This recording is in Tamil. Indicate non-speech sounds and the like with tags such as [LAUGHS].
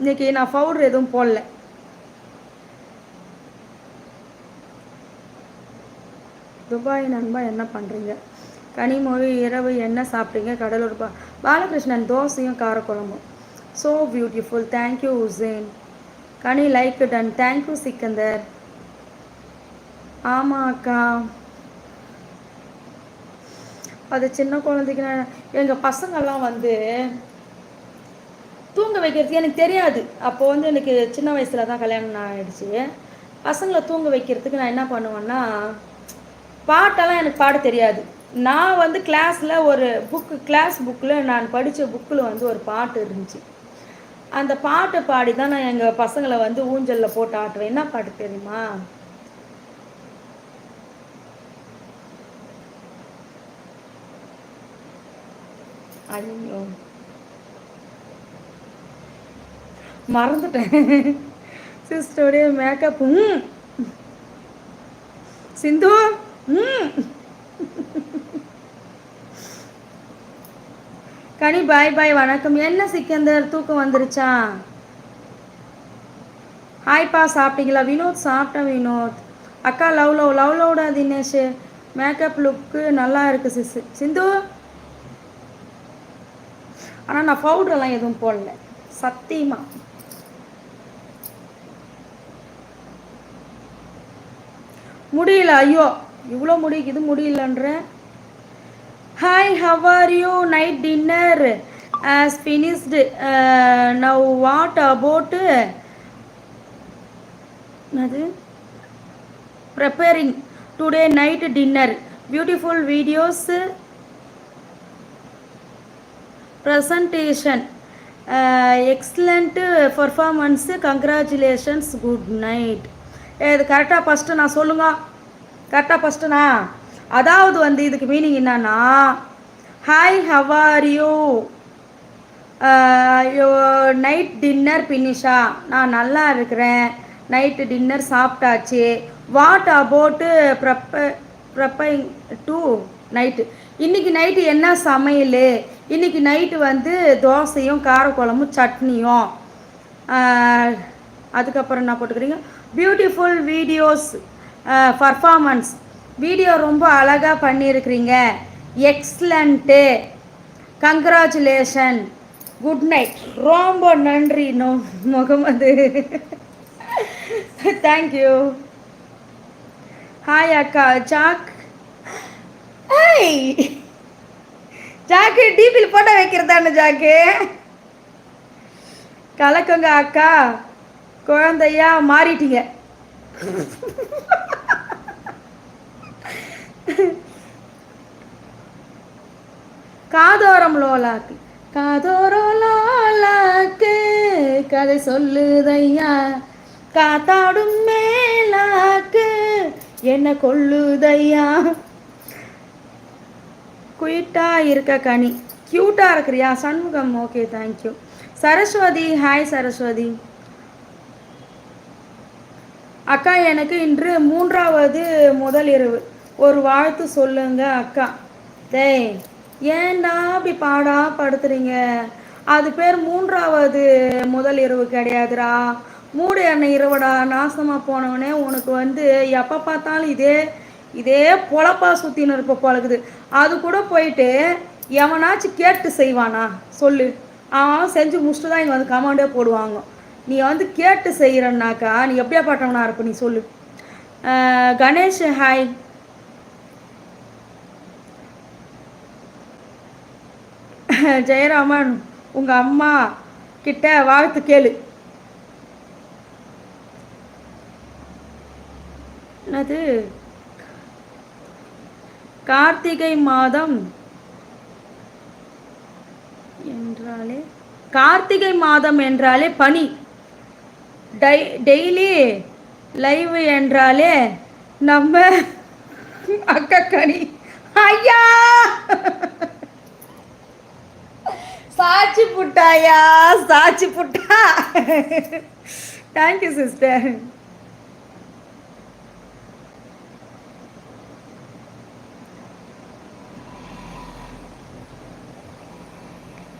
இன்னைக்கு நான் பவுடர் எதுவும் போடல. துபாய் நண்பா என்ன பண்ணுறீங்க கனிமொழி இரவு என்ன சாப்பிட்டீங்க? கடலூர் பா பாலகிருஷ்ணன் தோசையும் காரக்குழம்பும். So beautiful thank you Hussain Kani like done thank you Sikandar. ஆமாம் அக்கா. அது சின்ன குழந்தைக்கு எங்கள் பசங்கள்லாம் வந்து தூங்க வைக்கிறது எனக்கு தெரியாது. அப்போ வந்து எனக்கு சின்ன வயசில் தான் கல்யாணம் ஆகிடுச்சு பசங்களை தூங்க வைக்கிறதுக்கு நான் என்ன பண்ணுவேன்னா பாட்டெல்லாம் எனக்கு பாட தெரியாது. நான் வந்து கிளாஸில் ஒரு புக்கு கிளாஸ் புக்கில் நான் படித்த புக்கில் வந்து ஒரு பாட்டு இருந்துச்சு. அந்த பாட்டை பாடி தான் நான் எங்கள் பசங்களை வந்து ஊஞ்சலில் போட்டு ஆட்டுவேன். என்ன பாட்டு தெரியுமா? ஐயோ. மறந்துட்டேன். சிஸ்டருடைய மேக்கப் ம். சிந்து ம். கனி பாய் பாய் வணக்கம். என்ன சிக்கந்தர்? தூக்கம் வந்துருச்சா? ஹாய்ப்பா சாப்பிட்டீங்களா? வினோத் சாப்பிட்டேன் வினோத். அக்கா லவ் லவ் லவ் லவ்டா தினேஷ். மேக்கப் லுக்கு நல்லா இருக்குது சிஸ் சிந்து? ஆனால் நான் பவுடரெல்லாம் எதுவும் போடல. சத்தியமாக முடியல ஐயோ இவ்வளோ முடிக்குது முடியலன்றேன். Hi how are you night dinner as finished now what about அது preparing today night dinner beautiful videos presentation excellent performance congratulations good night ஏ இது கரெக்டாக ஃபஸ்ட்டு நான் சொல்லுங்க. கரெக்டாக ஃபஸ்ட்டுண்ணா அதாவது வந்து இதுக்கு மீனிங் என்னன்னா hi how are you night dinner பினிஷா நான் நல்லா இருக்கிறேன். நைட்டு டின்னர் சாப்பிட்டாச்சு. வாட் அபவுட்டு ப்ரப்ப ப்ரப்பைங் டூ நைட்டு இன்றைக்கி நைட்டு என்ன சமையல்? இன்றைக்கி நைட்டு வந்து தோசையும் காரக்குழம்பும் சட்னியும். அதுக்கப்புறம் என்ன போட்டுக்கிறீங்க? பியூட்டிஃபுல் வீடியோஸ் பர்ஃபாமன்ஸ் வீடியோ ரொம்ப அழகாக பண்ணியிருக்கிறீங்க. எக்ஸலண்ட்டு கங்க்ராச்சுலேஷன் குட் நைட் ரொம்ப நன்றி நோ முகமது. தேங்க்யூ ஹாய் அக்கா. சாக் ஹாய் ஜாக்கு டிபியில் போட்டோ வைக்கிறதான ஜாக்கு கலக்குங்க அக்கா. குழந்தையா மாறிட்டீங்க. காதோரம் லோலாக்கு காதோரம் லோலாக்கு கதை சொல்லுதையா? காத்தாடும் மேலாக்கு என்ன கொள்ளுதையா குயிட்டா இருக்க கனி க்யூட்டாக இருக்கிறியா? Shanmugam okay thank you Saraswathi hi Saraswathi. அக்கா எனக்கு இன்று மூன்றாவது முதல் இரவு. ஒரு வாழ்த்து சொல்லுங்க அக்கா. தேய் ஏண்டா அப்படி பாடா படுத்துறீங்க? அது பேர் மூன்றாவது முதல் இரவு கிடையாதுடா. மூடு எண்ணெய் இரவுடா நாசமாக போனவனே உனக்கு வந்து எப்போ பார்த்தாலும் இதே இதே பொழப்பா சுற்றின்னு இருப்ப பழகுது. அது கூட போயிட்டு எவனாச்சும் கேட்டு செய்வானா? சொல்லு. அவன் செஞ்சு முடிச்சுட்டு தான் இங்கே வந்து கமாண்டே போடுவாங்க. நீ வந்து கேட்டு செய்கிறன்னாக்கா நீ எப்படியா பட்டவனா இருப்ப நீ சொல்லு. கணேஷ் ஹாய் [LAUGHS] ஜெயராமன் உங்கள் அம்மா கிட்ட வாழ்த்து கேளு. என்னது? கார்த்திகை மாதம் என்றாலே கார்த்திகை மாதம் என்றாலே பனி. டை டெய்லி லைவ் என்றாலே நம்ம அக்கக்கணி ஐயா! சாட்சி புட்டாயா? சாட்சி புட்டா? Thank you sister